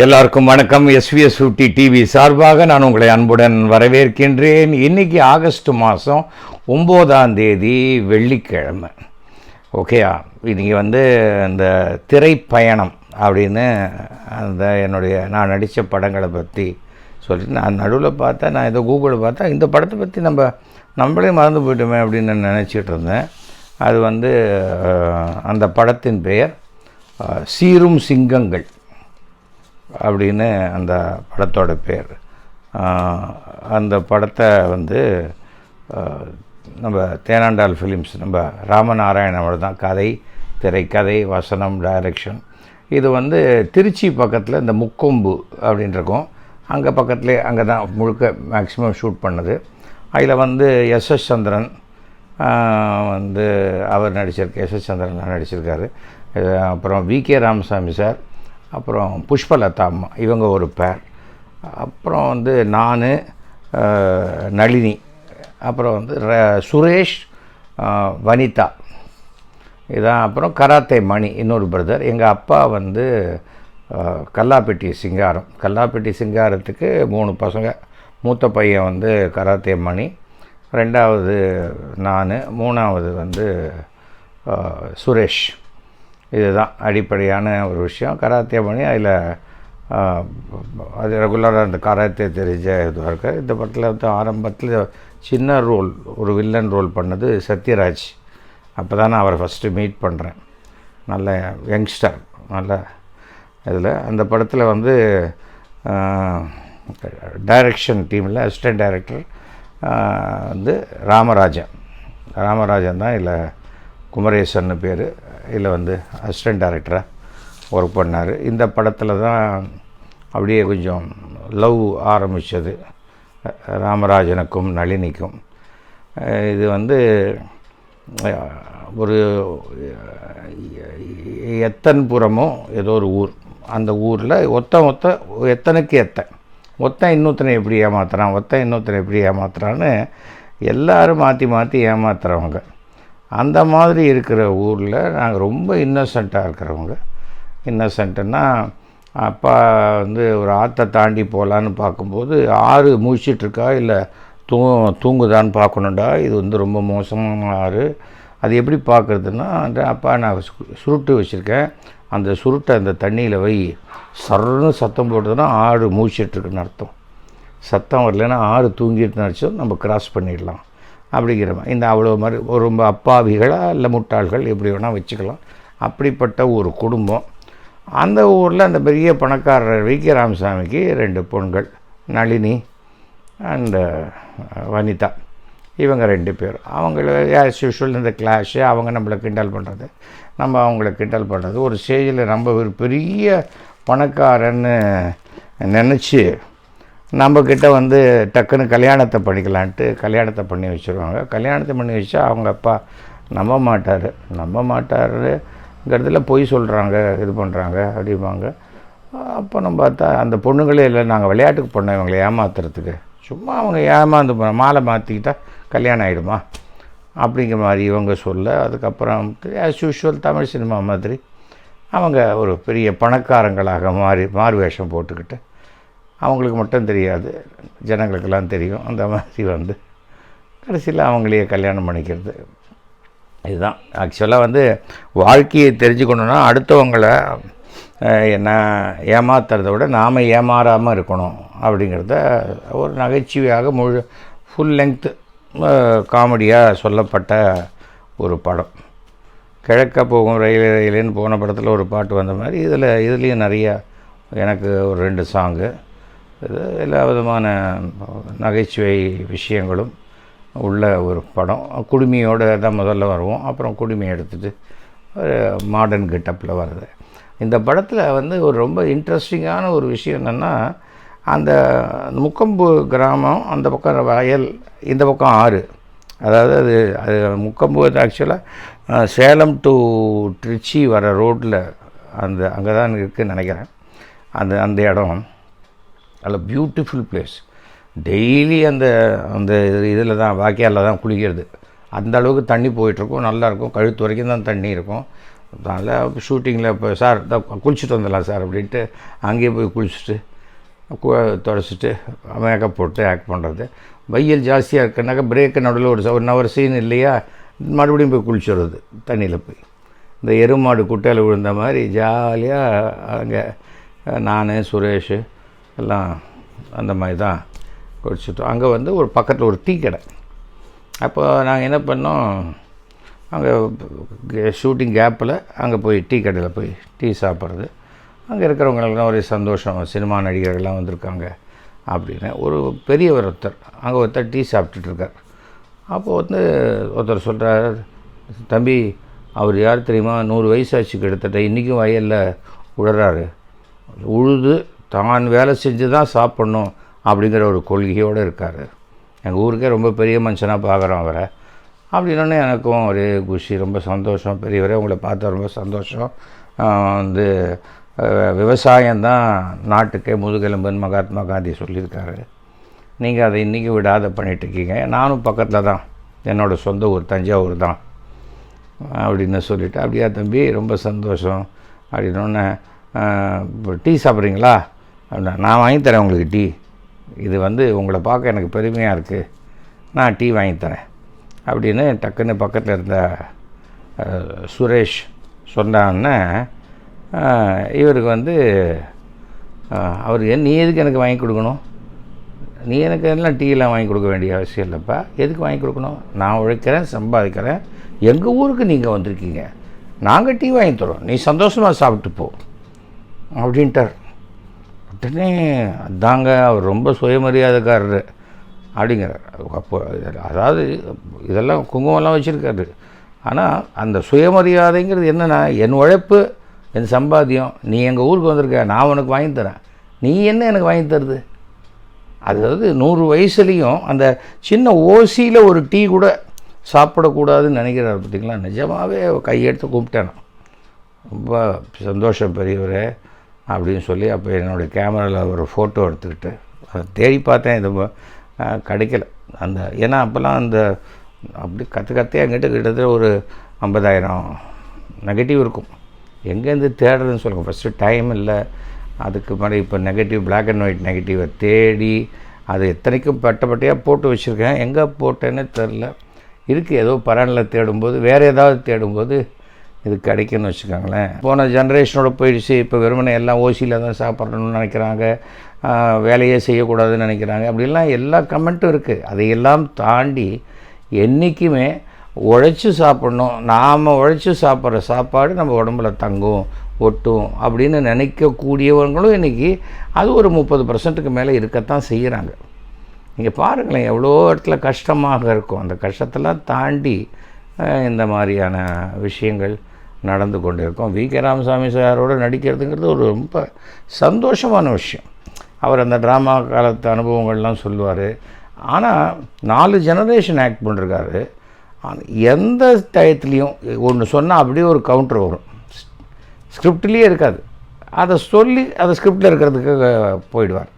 எல்லாருக்கும் வணக்கம். எஸ்விஎஸ் ஊட்டி டிவி சார்பாக நான் உங்களை அன்புடன் வரவேற்கின்றேன். இன்றைக்கி ஆகஸ்ட் மாதம் ஒம்போதாம் தேதி வெள்ளிக்கிழமை. ஓகேயா இன்றைக்கி வந்து இந்த திரைப்பயணம் அப்படின்னு அந்த என்னுடைய நான் நடித்த படங்களை பற்றி சொல்லிட்டு நான் நடுவில் பார்த்தேன் நான் ஏதோ கூகுளில் பார்த்தா இந்த படத்தை பற்றி நம்ம நம்மளே மறந்து போயிட்டோமே அப்படின்னு நான் நினச்சிட்டு இருந்தேன். அது வந்து அந்த படத்தின் பெயர் சீரும் சிங்கங்கள். அப்படின்னு அந்த படத்தோட பேர். அந்த படத்தை வந்து நம்ம தேனாண்டாள் ஃபிலிம்ஸ் நம்ம ராமநாராயணோட தான் கதை திரைக்கதை வசனம் டைரக்ஷன் இது வந்து திருச்சி பக்கத்தில் இந்த முக்கொம்பு அப்படின்னு இருக்கும் அங்கே பக்கத்துலேயே அங்கே தான் முழுக்க மேக்ஸிமம் ஷூட் பண்ணது. அதில் வந்து எஸ் எஸ் சந்திரன் வந்து அவர் நடிச்சிருக்க எஸ் எஸ் சந்திரன் நடிச்சிருக்காரு. அப்புறம் வி கே ராமசாமி சார் அப்புறம் புஷ்பலதா அம்மா இவங்க ஒரு பேர் அப்புறம் வந்து நான் நளினி. அப்புறம் வந்து ர- சுரேஷ் வனிதா. இதான் அப்புறம் கராத்தே மணி இன்னொரு பிரதர் எங்கள் அப்பா வந்து கல்லாப்பெட்டி சிங்காரம். கல்லாப்பெட்டி சிங்காரத்துக்கு மூணு பசங்க. மூத்த பையன் வந்து கராத்தே மணி. ரெண்டாவது நான் மூணாவது வந்து சுரேஷ். இதுதான் அடிப்படையான ஒரு விஷயம். கராத்தே மணி அதில் அது ரெகுலராக அந்த கராத்தே தெரிஞ்ச இதுவாக இருக்குது இந்த படத்தில் வந்து ஆரம்பத்தில் சின்ன ரோல் ஒரு வில்லன் ரோல் பண்ணது சத்யராஜ். அப்போ தான் நான் அவரை ஃபஸ்ட்டு மீட் பண்ணுறேன் நல்ல யங்ஸ்டர் நல்ல இதில். அந்த படத்தில் வந்து டைரக்ஷன் டீமில் அசிஸ்டன்ட் டைரக்டர் வந்து ராமராஜன். ராமராஜன் தான் இல்லை குமரேசன் பேர். இதில் வந்து அசிஸ்டன்ட் டைரக்டராக ஒர்க் பண்ணார். இந்த படத்தில் தான் அப்படியே கொஞ்சம் லவ் ஆரம்பித்தது ராமராஜனுக்கும் நளினிக்கும். இது வந்து ஒரு எத்தன் எத்தன்புரமோ ஏதோ ஒரு ஊர். அந்த ஊரில் ஒத்த ஒத்த எத்தனுக்கு எத்தன் ஒத்தன் இன்னொருத்தனை எப்படி ஏமாத்துறான்? ஒத்தன் இன்னொருத்தனை எப்படி ஏமாத்துறான்னு எல்லாரும் மாற்றி மாற்றி ஏமாத்துறவங்க. அந்த மாதிரி இருக்கிற ஊரில் நாங்கள் ரொம்ப இன்னசென்ட்டாக இருக்கிறவங்க. இன்னசென்ட்டுன்னா அப்பா வந்து ஒரு ஆற்றை தாண்டி போகலான்னு பார்க்கும்போது ஆறு முழிச்சிட்ருக்கா இல்லை தூ தூங்குதான்னு பார்க்கணுண்டா இது வந்து ரொம்ப மோசமான ஆறு. அது எப்படி பார்க்குறதுன்னா அந்த அப்பா நான் சு- சுருட்டு வச்சுருக்கேன். அந்த சுருட்டை அந்த தண்ணியில் வை. சர்ன்னு சத்தம் போட்டதுன்னா ஆடு மூச்சிட்ருக்குன்னு அர்த்தம். சத்தம் வரலைன்னா ஆறு தூங்கிட்டு அடிச்சோம் நம்ம கிராஸ் பண்ணிடலாம். அப்படிங்கிற மாதிரி இந்த அவ்வளோ மாதிரி ஒரு ரொம்ப அப்பாவிகளா இல்லை முட்டாள்கள் எப்படி வேணால் வச்சுக்கலாம். அப்படிப்பட்ட ஒரு குடும்பம். அந்த ஊரில் அந்த பெரிய பணக்காரர் வி. கே. ராமசாமிக்கு ரெண்டு பொண்கள் நளினி அண்டு வனிதா. இவங்க ரெண்டு பேர். அவங்கள ஆஸ் யூஷுவல் இந்த கிளாஷு அவங்க நம்மளை கிண்டல் பண்ணுறது நம்ம அவங்கள கிண்டல் பண்ணுறது ஒரு ஸ்டேஜில் நம்ம ஒரு பெரிய பணக்காரன்னு நினச்சி நம்மக்கிட்ட வந்து டக்குன்னு கல்யாணத்தை பண்ணிக்கலான்ட்டு கல்யாணத்தை பண்ணி வச்சுருவாங்க. கல்யாணத்தை பண்ணி வச்சா அவங்க அப்பா நம்ப மாட்டார். நம்ப மாட்டாருங்கிறதுல பொய் சொல்கிறாங்க இது பண்ணுறாங்க அப்படிம்பாங்க. அப்போ நம்ம பார்த்தா அந்த பொண்ணுங்களே இல்லை நாங்கள் விளையாட்டுக்கு போனோம் இவங்களை ஏமாத்துறதுக்கு. சும்மா அவங்க ஏமாந்து போன மாலை மாற்றிக்கிட்டா கல்யாணம் ஆகிடுமா அப்படிங்கிற மாதிரி இவங்க சொல்ல அதுக்கப்புறம் ஆஸ் யூஷுவல் தமிழ் சினிமா மாதிரி அவங்க ஒரு பெரிய பணக்காரங்களாக மாறி மாறு வேஷம் போட்டுக்கிட்டு அவங்களுக்கு மட்டும் தெரியாது. ஜனங்களுக்கெல்லாம் தெரியும். அந்த மாதிரி வந்து கடைசியில் அவங்களையே கல்யாணம் பண்ணிக்கிறது. இதுதான். ஆக்சுவலாக வந்து வாழ்க்கையை தெரிஞ்சுக்கணுன்னா அடுத்தவங்களை என்ன ஏமாத்துறத விட நாம் ஏமாறாமல் இருக்கணும் அப்படிங்கிறத ஒரு நகைச்சுவையாக முழு ஃபுல் லென்த்து காமெடியாக சொல்லப்பட்ட ஒரு படம். கிழக்க போகும் ரயில் ரயிலுன்னு போன படத்தில் ஒரு பாட்டு வந்த மாதிரி இதில் இதுலேயும் நிறையா எனக்கு ஒரு ரெண்டு சாங்கு இது எல்லா விதமான நகைச்சுவை விஷயங்களும் உள்ள ஒரு படம். குடுமியோடு தான் முதல்ல வருவோம். அப்புறம் குடுமி எடுத்துகிட்டு ஒரு மாடர்ன் கெட்டப்பில் வருது இந்த படத்தில் வந்து ஒரு ரொம்ப இன்ட்ரெஸ்டிங்கான ஒரு விஷயம் என்னென்னா அந்த முக்கம்பு கிராமம் அந்த பக்கம் வயல் இந்த பக்கம் ஆறு. அதாவது அது அது முக்கம்பு ஆக்சுவலாக சேலம் டு திருச்சி வர ரோட்டில் அந்த அங்கே தான் இருக்குதுன்னு நினைக்கிறேன். அந்த அந்த இடம். நல்ல பியூட்டிஃபுல் பிளேஸ் டெய்லி அந்த அந்த இதில் தான் வாக்கியாரில் தான் குளிக்கிறது. அந்த அளவுக்கு தண்ணி போயிட்டுருக்கும் நல்லாயிருக்கும். கழுத்து வரைக்கும் தான் தண்ணி இருக்கும். அதனால் ஷூட்டிங்கில் இப்போ சார் தான் குளிச்சுட்டு வந்துடலாம் சார் அப்படின்ட்டு அங்கேயே போய் குளிச்சுட்டு தொடச்சிட்டு மேக்கப் போட்டு ஆக்ட் பண்ணுறது வெயில் ஜாஸ்தியாக இருக்குனாக்கா பிரேக்கு நடுவில் ஒரு ஒன் ஹவர் சீன் இல்லையா மறுபடியும் போய் குளிச்சுடுறது தண்ணியில் போய். இந்த எருமாடு குட்டையில் விழுந்த மாதிரி ஜாலியாக அங்கே நான் சுரேஷ் எல்லாம் அந்த மாதிரி தான் குடிச்சிட்டோம் அங்கே வந்து ஒரு பக்கத்தில் ஒரு டீ கடை. அப்போ நாங்கள் என்ன பண்ணோம் அங்கே ஷூட்டிங் கேப்பில் அங்கே போய் டீ கடையில் போய் டீ சாப்பிட்றது. அங்கே இருக்கிறவங்களுக்குலாம் ஒரே சந்தோஷம் சினிமா நடிகர்கள்லாம் வந்திருக்காங்க அப்படின்னு. ஒரு பெரியவர் ஒருத்தர் அங்கே ஒருத்தர் டீ சாப்பிட்டுட்டு இருக்கார். அப்போது வந்து ஒருத்தர் சொல்கிறார் தம்பி அவர் யார் தெரியுமா? நூறு வயசாச்சு கிட்டத்தட்ட இன்றைக்கும் வயலில் உழறாரு. உழுது தான் வேலை செஞ்சு தான் சாப்பிட்ணும் அப்படிங்கிற ஒரு கொள்கையோடு இருக்கார். எங்கள் ஊருக்கே ரொம்ப பெரிய மனுஷனாக பார்க்குறோம் அவரை. அப்படின்னோடனே எனக்கும் ஒரே குஷி ரொம்ப சந்தோஷம். பெரியவரே உங்களை பார்த்து ரொம்ப சந்தோஷம். வந்து விவசாயம்தான் நாட்டுக்கே முதுகெலும்புன்னு மகாத்மா காந்தி சொல்லியிருக்காரு. நீங்கள் அதை இன்றைக்கி விடாத பண்ணிகிட்ருக்கீங்க இருக்கீங்க. நானும் பக்கத்தில் தான். என்னோடய சொந்த ஊர் தஞ்சாவூர் தான். அப்படின்னு சொல்லிவிட்டு அப்படியா தம்பி ரொம்ப சந்தோஷம். அப்படின்னோடனே டீ சாப்பிட்றீங்களா? அப்படின்னா நான் வாங்கி தரேன் உங்களுக்கு டீ. இது வந்து உங்களை பார்க்க எனக்கு பெருமையாக இருக்குது நான் டீ வாங்கி தரேன் அப்படின்னு டக்குன்னு பக்கத்தில் இருந்த சுரேஷ் சொன்னான்னே இவருக்கு வந்து அவர் நீ எதுக்கு எனக்கு வாங்கி கொடுக்கணும்? நீ எனக்கு எல்லாம் டீலாம் வாங்கி கொடுக்க வேண்டிய அவசியம் இல்லைப்பா. எதுக்கு வாங்கி கொடுக்கணும்? நான் உழைக்கிறேன் சம்பாதிக்கிறேன். எங்கள் ஊருக்கு நீங்கள் வந்திருக்கீங்க? நாங்கள் டீ வாங்கி தரோம். நீ சந்தோஷமாக சாப்பிட்டு போ. அப்படின்ட்டார். உடனே அதாங்க அவர் ரொம்ப சுயமரியாதைக்காரர் அப்படிங்கிறார். அப்போ அதாவது இதெல்லாம் குங்குமம்லாம் வச்சுருக்காரு. ஆனால் அந்த சுயமரியாதைங்கிறது என்னென்னா என் உழைப்பு என் சம்பாத்தியம் நீ எங்கள் ஊருக்கு வந்திருக்க நான் உனக்கு வாங்கி தரேன். நீ என்ன எனக்கு வாங்கி தருது? அதாவது நூறு வயசுலேயும் அந்த சின்ன ஓசியில் ஒரு டீ கூட சாப்பிடக்கூடாதுன்னு நினைக்கிறார் பார்த்தீங்களா? நிஜமாகவே கையெடுத்து கும்பிட்டேன் நான். ரொம்ப சந்தோஷம் பெரியவரே. அப்படின்னு சொல்லி அப்போ என்னுடைய கேமராவில் ஒரு ஃபோட்டோ எடுத்துக்கிட்டு அதை தேடி பார்த்தேன். இது கிடைக்கல. அந்த ஏன்னா அப்போல்லாம் அந்த அப்படி கற்று கத்தையாக என்கிட்ட கிட்டத்தட்ட ஒரு ஐம்பதாயிரம் நெகட்டிவ் இருக்கும். எங்கேருந்து தேடுறதுன்னு சொல்லுங்கள் ஃபஸ்ட்டு டைம் இல்லை. அதுக்கு முன்னாடி இப்போ நெகட்டிவ் பிளாக் அண்ட் ஒயிட் நெகட்டிவை தேடி அது எத்தனைக்கும் பட்ட பட்டையாக போட்டு வச்சுருக்கேன். எங்கே போட்டேன்னு தெரில இருக்குது ஏதோ பரனில் தேடும்போது வேறு ஏதாவது தேடும்போது இது கிடைக்குன்னு வச்சுக்கோங்களேன். போன ஜென்ரேஷனோட போயிடுச்சு. இப்போ வெறுமனே எல்லாம் ஓசியில் தான் சாப்பிட்றணும்னு நினைக்கிறாங்க. வேலையே செய்யக்கூடாதுன்னு நினைக்கிறாங்க. அப்படிலாம் எல்லா கமெண்ட்டும் இருக்குது அதையெல்லாம் தாண்டி என்றைக்குமே உழைச்சி சாப்பிடணும். நாம் உழைச்சி சாப்பிட்ற சாப்பாடு நம்ம உடம்புல தங்கும் ஒட்டும் அப்படின்னு நினைக்கக்கூடியவங்களும் இன்றைக்கி அது ஒரு முப்பது பர்சன்ட்டுக்கு மேலே இருக்கத்தான் செய்கிறாங்க நீங்கள் பாருங்களேன் எவ்வளோ இடத்துல கஷ்டமாக இருக்கும். அந்த கஷ்டத்தெல்லாம் தாண்டி இந்த மாதிரியான விஷயங்கள் நடந்து கொண்டிருக்கோம். வி. கே. ராமசாமி சாரோட நடிக்கிறதுங்கிறது ஒரு ரொம்ப சந்தோஷமான விஷயம். அவர் அந்த ட்ராமா காலத்து அனுபவங்கள்லாம் சொல்லுவார். ஆனால் நாலு ஜெனரேஷன் ஆக்ட் பண்ணிருக்காரு. எந்த டயத்துலேயும் ஒன்று சொன்னால் அப்படியே ஒரு கவுண்டர் வரும். ஸ்கிரிப்ட்லேயே இருக்காது. அதை சொல்லி அதை ஸ்கிரிப்டில் இருக்கிறதுக்கு போயிடுவார்.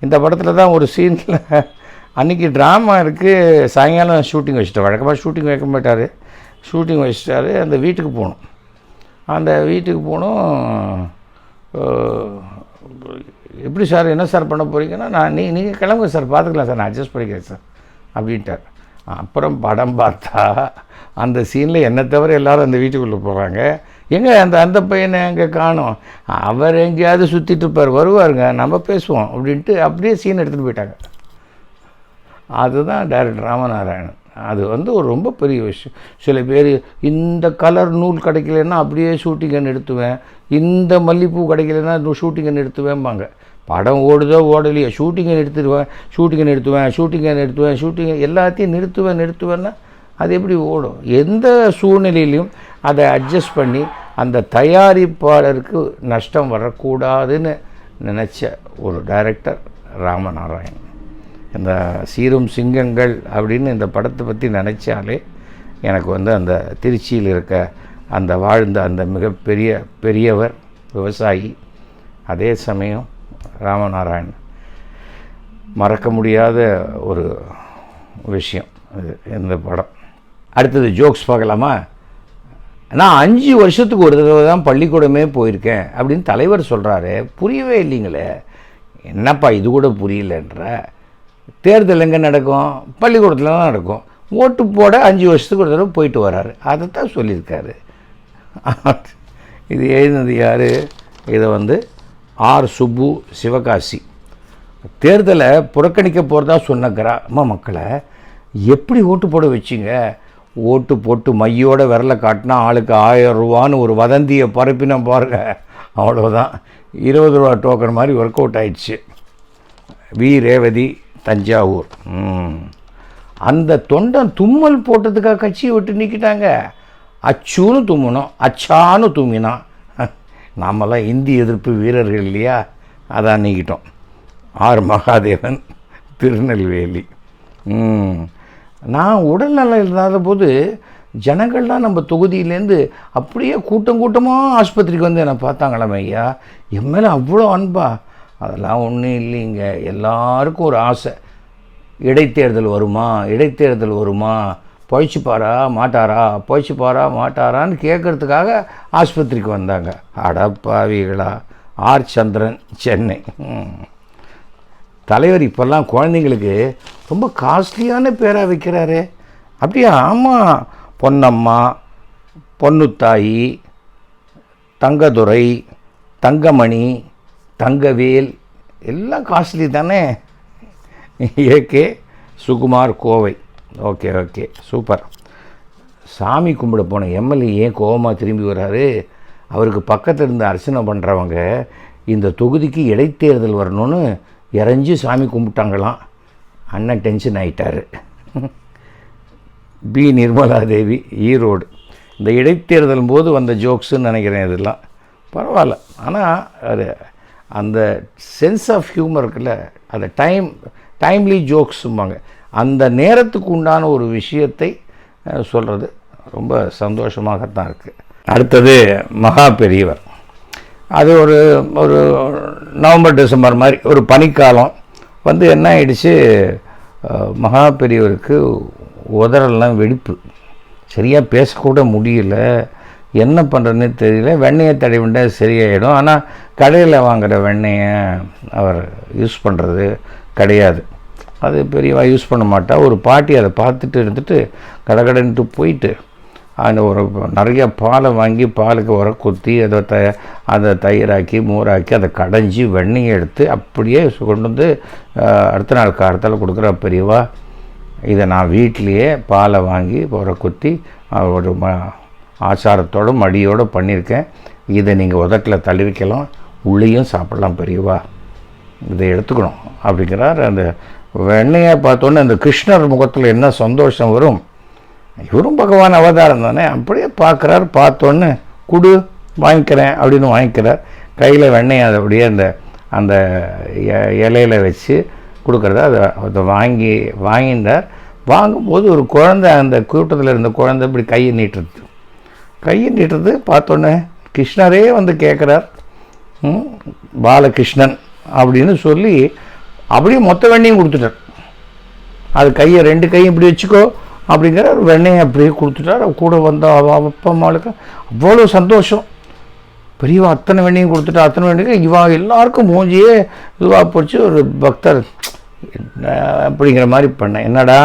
இந்த படத்தில் தான் ஒரு சீனில் அன்றைக்கி ட்ராமா இருக்குது சாயங்காலம் ஷூட்டிங் வச்சுட்டேன் வழக்கமாக ஷூட்டிங் வைக்க மாட்டார். ஷூட்டிங் வச்சுட்டாரு அந்த வீட்டுக்கு போகணும் அந்த வீட்டுக்கு போகணும் எப்படி சார் என்ன சார் பண்ண போகிறீங்கன்னா நான் நீ நீங்கள் கிளம்புங்க சார் பார்த்துக்கலாம் சார் நான் அட்ஜஸ்ட் பண்ணிக்கிறேன் சார் அப்படின்ட்டார். அப்புறம் படம் பார்த்தா அந்த சீனில் என்னை தவிர எல்லாரும் அந்த வீட்டுக்குள்ளே போகிறாங்க எங்கே அந்த அந்த பையனை எங்கே காணும். அவர் எங்கேயாவது சுற்றிட்டு இருப்பார் வருவாருங்க நம்ம பேசுவோம் அப்படின்ட்டு அப்படியே சீன் எடுத்துகிட்டு போயிட்டாங்க. அதுதான் டேரக்டர் ராமநாராயணன். அது வந்து ஒரு ரொம்ப பெரிய விஷயம். சில பேர் இந்த கலர் நூல் கிடைக்கலன்னா அப்படியே ஷூட்டிங் கன் எடுத்துவேன். இந்த மல்லிகைப்பூ கிடைக்கலன்னா ஷூட்டிங் கன் எடுத்துவேம்பாங்க. படம் ஓடுதோ ஓடலையோ ஷூட்டிங்கை எடுத்துடுவேன் ஷூட்டிங்கை நிறுத்துவேன் ஷூட்டிங்கை நிறுத்துவேன் ஷூட்டிங் எல்லாத்தையும் நிறுத்துவேன் நிறுத்துவேன்னா அது எப்படி ஓடும்? எந்த சூழ்நிலையிலையும் அதை அட்ஜஸ்ட் பண்ணி அந்த தயாரிப்பாளருக்கு நஷ்டம் வரக்கூடாதுன்னு நினச்ச ஒரு டைரக்டர் ராமநாராயணன். இந்த சீரும் சிங்கங்கள் அப்படின்னு இந்த படத்தை பற்றி நினச்சாலே எனக்கு வந்து அந்த திருச்சியில் இருக்க அந்த வாழ்ந்த அந்த மிகப்பெரிய பெரியவர் விவசாயி அதே சமயம் ராமநாராயணன். மறக்க முடியாத ஒரு விஷயம் இது இந்த படம். அடுத்தது ஜோக்ஸ் பார்க்கலாமா? நான் அஞ்சு வருஷத்துக்கு ஒரு தடவை தான் பள்ளிக்கூடமே போயிருக்கேன் அப்படின்னு தலைவர் சொல்கிறாரு புரியவே இல்லைங்களே. என்னப்பா இது கூட புரியலன்ற. தேர்தல் எங்கே நடக்கும்? பள்ளிக்கூடத்தில் தான் நடக்கும். ஓட்டு போட அஞ்சு வருஷத்துக்கு ஒரு தடவை போயிட்டு வராரு. அதை தான் சொல்லியிருக்காரு. இது எழுதினது யார்? இதை வந்து ஆர். சுப்பு சிவகாசி. தேர்தலை புறக்கணிக்க போகிறதா சொன்ன கிராம மக்களை எப்படி ஓட்டு போட வச்சிங்க? ஓட்டு போட்டு மையோட விரலை காட்டினா ஆளுக்கு ஆயிரம் ரூபான்னு ஒரு வதந்தியை பரப்பின பாருங்க. அவ்வளோதான் இருபது ரூபா டோக்கன் மாதிரி ஒர்க் அவுட் ஆயிடுச்சு. வி. ரேவதி தஞ்சாவூர். ம். அந்த தொண்டன் தும்மல் போட்டதுக்காக கட்சியை விட்டு நிற்கிட்டாங்க அச்சுன்னு தும்மினோம் அச்சான்னு தும்மினான் நாமெல்லாம் இந்தி எதிர்ப்பு வீரர்கள் இல்லையா? அதான் நீக்கிட்டோம். ஆர். மகாதேவன் திருநெல்வேலி. நான் உடல்நலம் இல்லாத போது ஜனங்கள்லாம் நம்ம தொகுதியிலேருந்து அப்படியே கூட்டம் கூட்டமாக ஆஸ்பத்திரிக்கு வந்து என்னை பார்த்தாங்களாம் ஐயா. என் மேலே அவ்வளோ அன்பா அதெல்லாம் ஒன்றும் இல்லைங்க. எல்லாருக்கும் ஒரு ஆசை. இடைத்தேர்தல் வருமா? இடைத்தேர்தல் வருமா? பொழைச்சிப்பாரா மாட்டாரா? பொழைச்சிப்பாரா மாட்டாரான்னு கேட்கறதுக்காக ஆஸ்பத்திரிக்கு வந்தாங்க. அடப்பாவிகளா ஆர் சந்திரன் சென்னை. தலைவர் இப்போல்லாம் குழந்தைங்களுக்கு ரொம்ப காஸ்ட்லியான பேராக வைக்கிறாரு. அப்படியா? ஆமாம் பொன்னம்மா பொன்னுத்தாயி தங்கதுரை தங்கமணி தங்கவேல் எல்லாம் காஸ்ட்லி தானே? AK Sukumar Kovai. Okay okay super. சாமி கும்பிட போன எம்எல்ஏ ஏன் கோவமாக திரும்பி வர்றாரு? அவருக்கு பக்கத்தில் இருந்து அர்ச்சனை பண்ணுறவங்க இந்த தொகுதிக்கு இடைத்தேர்தல் வரணும்னு இறஞ்சி சாமி கும்பிட்டாங்களாம். அண்ணன் டென்ஷன் ஆகிட்டார் பி. நிர்மலா தேவி ஈரோடு. இந்த இடைத்தேர்தல் போது வந்த ஜோக்ஸுன்னு நினைக்கிறேன் இதெல்லாம். பரவாயில்ல. ஆனால் அது அந்த சென்ஸ் ஆஃப் ஹியூமர் இருக்குல்ல அந்த டைம் டைம்லி ஜோக்ஸும்பாங்க அந்த நேரத்துக்கு உண்டான ஒரு விஷயத்தை சொல்கிறது ரொம்ப சந்தோஷமாகத்தான் இருக்குது அடுத்தது மகா பெரியவர். அது ஒரு ஒரு நவம்பர் டிசம்பர் மாதிரி ஒரு பனிக்காலம் வந்து என்ன ஆயிடுச்சு மகா பெரியவருக்கு உதறெல்லாம் வெடிப்பு. சரியாக பேசக்கூட முடியல. என்ன பண்ணுறதுன்னு தெரியல. வெண்ணெயை தடவிண்டா சரியாயிடும். ஆனால் கடையில் வாங்குகிற வெண்ணெயை அவர் யூஸ் பண்ணுறது கிடையாது. அது பெரியவா யூஸ் பண்ண மாட்டா. ஒரு பாட்டி அதை பார்த்துட்டு இருந்துட்டு கடகடன்ட்டு போயிட்டு அந்த ஒரு நிறைய பாலை வாங்கி பாலுக்கு உர குத்தி அதை த அதை தயிராக்கி மோராக்கி அதை கடைஞ்சி வெண்ணெயை எடுத்து அப்படியே கொண்டு வந்து அடுத்த நாள் காலத்தில் கொடுக்குற பெரியவா. இதை நான் வீட்டிலையே பாலை வாங்கி உர குத்தி ஒரு ஆச்சாரத்தோட மடியோடு பண்ணியிருக்கேன். இதை நீங்கள் உதட்டில் தழுவிக்கலாம். உள்ளேயும் சாப்பிட்லாம் பெரியவா. இதை எடுத்துக்கணும் அப்படிங்கிறார். அந்த வெண்ணையை பார்த்தோன்னே அந்த கிருஷ்ணர் முகத்தில் என்ன சந்தோஷம் வரும். இவரும் பகவான் அவதாரம் தானே. அப்படியே பார்க்குறார். பார்த்தோன்னே குடு வாங்கிக்கிறேன் அப்படின்னு வாங்கிக்கிறார். கையில் வெண்ணையை அதை அப்படியே அந்த அந்த இ- இலையில வச்சு கொடுக்குறத அதை அதை வாங்கி வாங்கினார். வாங்கும்போது ஒரு குழந்தை அந்த கூட்டத்தில் இருந்த குழந்தை இப்படி கையை நீட்டுறது கையை நீட்டுறது பார்த்தோன்னே கிருஷ்ணரே வந்து கேட்குறார் பாலகிருஷ்ணன் அப்படின்னு சொல்லி அப்படியே மொத்த வெண்ணையும் கொடுத்துட்டார். அது கையை ரெண்டு கையும் இப்படி வச்சுக்கோ அப்படிங்கிற ஒரு வெண்ணையை அப்படியே கொடுத்துட்டார். கூட வந்த அப்பா அம்மாளுக்கு அவ்வளோ சந்தோஷம். பெரியவா அத்தனை வெண்ணையும் கொடுத்துட்டா அத்தனை வெண்ணையும் இவா எல்லாருக்கும் மூஞ்சியே இதுவாக போச்சு ஒரு பக்தர். என்ன அப்படிங்கிற மாதிரி பண்ணேன். என்னடா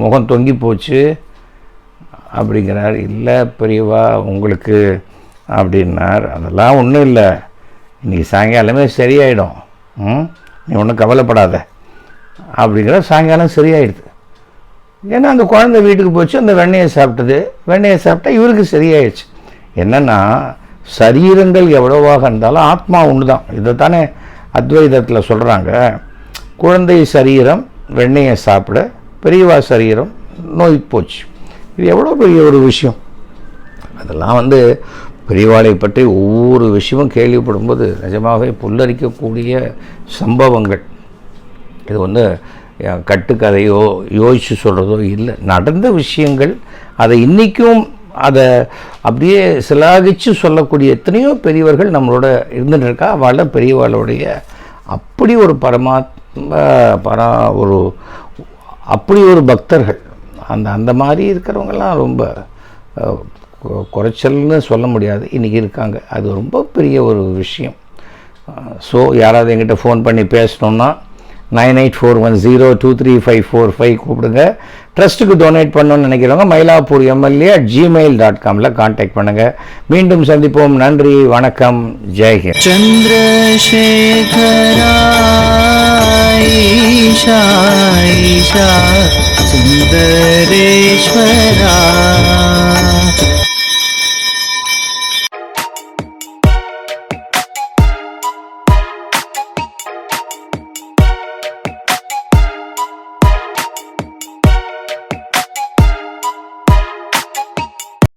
முகம் தொங்கி போச்சு. அப்படிங்கிறார். இல்லை பெரியவா உங்களுக்கு அப்படின்னார். அதெல்லாம் ஒன்றும் இல்லை. இன்றைக்கி சாயங்காலமே சரியாயிடும். ம்? நீ ஒன்றும் கவலைப்படாத. அப்படிங்கிற சாயங்காலம் சரியாயிடுது. ஏன்னா அந்த குழந்தை வீட்டுக்கு போச்சு அந்த வெண்ணையை சாப்பிட்டது. வெண்ணெயை சாப்பிட்டா இவருக்கு சரியாயிடுச்சு. என்னென்னா சரீரங்கள் எவ்வளவாக இருந்தாலும் ஆத்மா ஒன்று தான் இதை தானே அத்வைதத்தில் சொல்கிறாங்க குழந்தை சரீரம் வெண்ணெயை சாப்பிட பெரியவா சரீரம் நோய் போச்சு. இது எவ்வளோ பெரிய ஒரு விஷயம்? அதெல்லாம் வந்து பெரியவாளை பற்றி ஒவ்வொரு விஷயமும் கேள்விப்படும்போது நிஜமாகவே புல்லரிக்கக்கூடிய சம்பவங்கள். இது வந்து கட்டுக்கதையோ யோசித்து சொல்கிறதோ இல்லை. நடந்த விஷயங்கள் அதை இன்றைக்கும் அதை அப்படியே சிலாகிச்சு சொல்லக்கூடிய எத்தனையோ பெரியவர்கள் நம்மளோட இருந்துட்டு இருக்கா அவள பெரியவாளுடைய அப்படி ஒரு பரமாத்ம பரா ஒரு அப்படி ஒரு பக்தர்கள். அந்த அந்த மாதிரி இருக்கிறவங்கெல்லாம் ரொம்ப குறைச்சல்னு சொல்ல முடியாது. இன்றைக்கி இருக்காங்க. அது ரொம்ப பெரிய ஒரு விஷயம். ஸோ யாராவது எங்கிட்ட ஃபோன் பண்ணி பேசணுன்னா nine eight four one zero two three five four five கூப்பிடுங்க. ட்ரஸ்ட்டுக்கு டொனேட் பண்ணணும்னு நினைக்கிறவங்க Mylapore MLA at Gmail dot Kamil contact பண்ணுங்கள் மீண்டும் சந்திப்போம். நன்றி வணக்கம் ஜெய்ஹிந்த் சந்திரசேகராயிஷா सुन्दरेश्वरा